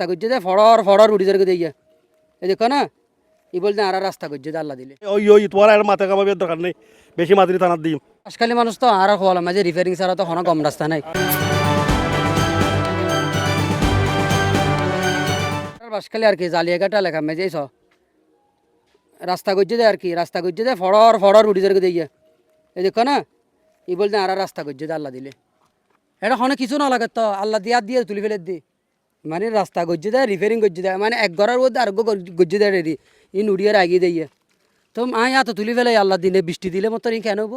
রাস্তা করছে যে ফড়র ফড়র উঠি ধরে দিয়ে। এই দেখো না ই বলতে আর রাস্তা করছে আল্লাহ দিলে। ওই ওই তোমার আর মাথা কামাবে দরকার নেই। বেশি মাদুরি থানার দিম। আজকালি মানুষ তো আর হওয়ালাম মাঝে রিপেয়ারিং ছাড়া তো কোনো কম রাস্তা নাই। বাসখালি আর কি জালিয়াঘাটা লেখা মেজে ছ রাস্তা করছে দে আর কি রাস্তা করছে দে ফড়র ফড়র উঠি ধরে দিয়ে। এই দেখো না ই বলতে আর রাস্তা করছে আল্লাহ দিলে। এটা হনে কিছু না লাগে তো আল্লাহ দিয়া দিয়ে তুলি ফেলে দি। মানে রাস্তা গজ্জে দেয় রিপেয়ারিং গজ্জে দেয় মানে এক ঘরের মধ্যে আর গজ্জে দেয় রেডি ই নুড়িয়ার আগিয়ে দিয়ে তো আয় এত তুলি ফেলে আল্লাহ দিলে বৃষ্টি দিলে মতো কেন হব?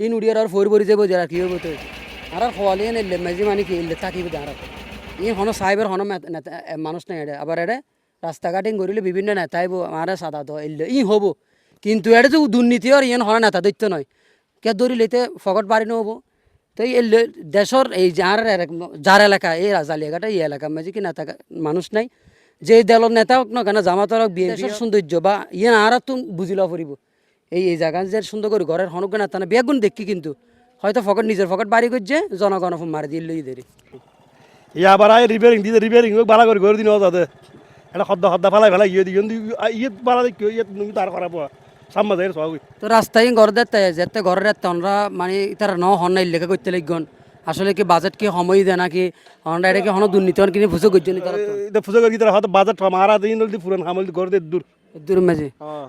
ই নুড়িয়ার আর ফোর বরি যাব যারা কি হব তো? আর আর খোয়ালি নিলে মেজি মানে কি ইলে থাকিব আর ই হন সাহেবের হন মানুষ নাই এডে। আবার এডে রাস্তাঘাটিং করিলে বিভিন্ন নেতাইব আমার সাদা তো ইলে ই হব। কিন্তু এটা যে দুর্নীতি আর ইয়েন হন নেতা দৈত্য নয়। কে ধরিলে ফকট বাড়ি নহবো তো এই দেশর এই যার যার এলাকা এই জালিয়াঘাটা এই এলাকা মাঝে কি নেতা মানুষ নাই? যে দলের নেতা হোক না কেন জামাতর হোক বিএনপির সৌন্দর্য বা ইয়ে আর তো বুঝিলা ফুরিব। এই এই জায়গা যে সুন্দর করে ঘরের হনক নেতা না বেগুন দেখি কিন্তু। হয়তো ফকট নিজের ফকট বাড়ি করছে জনগণ মারি দিল ইদের ইয়া আবার আয় রিপেয়ারিং দিতে রিপেয়ারিং বালা করে ঘরে দিন যাতে এটা সদ্দা সদ্দা ফেলাই ফেলাই ইয়ে দিই ইয়ে বালা দেখি ইয়ে তুমি তার করা পোৱা সাম্মা যায় সব তো রাস্তায় ঘর দেখতে যেতে ঘরের এতে আমরা মানে তারা ন হন নাই লেখা করতে লাগন আসলে কি বাজেট কি সময় দেয় নাকি? হন্ডা এটা কি হন দুর্নীতি হন কিনে ফুসে করছে নি তারা তো। এটা ফুসে করে দিতে হয়তো বাজার মারা দিন দি পুরান হামল ঘর দিয়ে দূর। দূর মাঝে।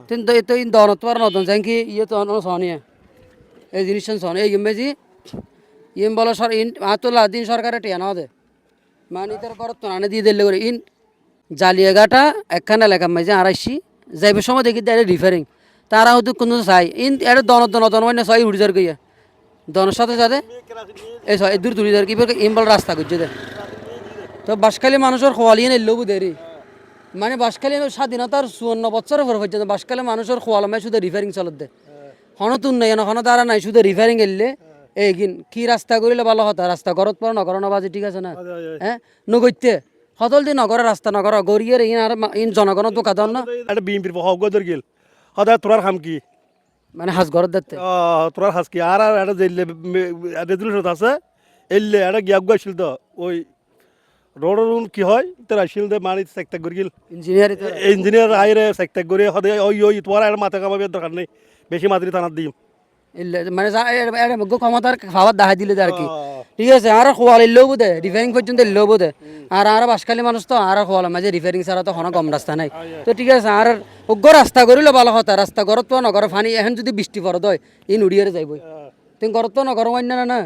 কিন্তু তো ইন দনত পার নতুন যাই কি ইয়ে তো অন্য সনিয়ে। এই জিনিস সনে এই গেমেজি ইন বলো সর ইন আতুল্লাহ দিন সরকারে টিয়া না দে। মানে তার করত তো আনে দিয়ে দিলে করে ইন জালিয়াঘাটা একখানা এলাকা মাঝে আড়াইশি যাইবে সময় দেখি দেয় রিফারিং তারা হয়তো কোনো চাই। ইন এটা দন দন দন মানে ছয় উড়ি যার গিয়া দনের সাথে সাথে এই ছয় দূর তুলি যার কি ইন বল রাস্তা করছে দে তো বাসখালী মানুষের খোয়ালিয়ে নিলেও বুধেরি মানে বাসখালী স্বাধীনতার চুয়ান্ন বছরের পর পর্যন্ত বাসখালী মানুষের খোয়ালমে শুধু রিফারিং চলত দে। হনত উন্নয়ন হন তারা নাই শুধু রিফারিং এলে এই কিন কি রাস্তা করিলে ভালো হতা রাস্তা ঘরত পর নগর নবাজি ঠিক আছে না? হ্যাঁ নগৈতে হতল দি নগরের রাস্তা নগর গড়িয়ে ইন আর ইন জনগণত বোকা দন না? এটা বিএমপির গেল। সদায় তোরার খাম কি? মানে হাজ ঘরত দেখতে তোরার হাস কি? আর আর এটা যে রেজুলেশন আছে এলে এটা গিয়া গৈছিল তো। ওই রোডের কি হয়? তোর আসিল দে মানে চেক করে গেল। ইঞ্জিনিয়ার ইঞ্জিনিয়ার আইরে চেক করে সদায় ওই ওই তোমার আর মাথা কামাবে দরকার নেই। বেশি মাদুরি থানার দিম। মানে ক্ষমতার খাবার দেখা দিলে আর কি? ঠিক আছে আর খোয়াল এলেও বোধে রিপেয়ারিং পর্যন্ত এলেও বোধে আর আর বাসখালী মানুষ তো আর খোয়াল মাঝে রিপেয়ারিং ছাড়া তো কোনো কম রাস্তা নাই। তো ঠিক আছে আর উগ্র রাস্তা করিলে ভালো কথা রাস্তা ঘরত তো নগর ফানি এখন যদি বৃষ্টি পড়ত হয় ই নুড়িয়ে যাইব তুমি ঘরত তো নগর অন্য না। না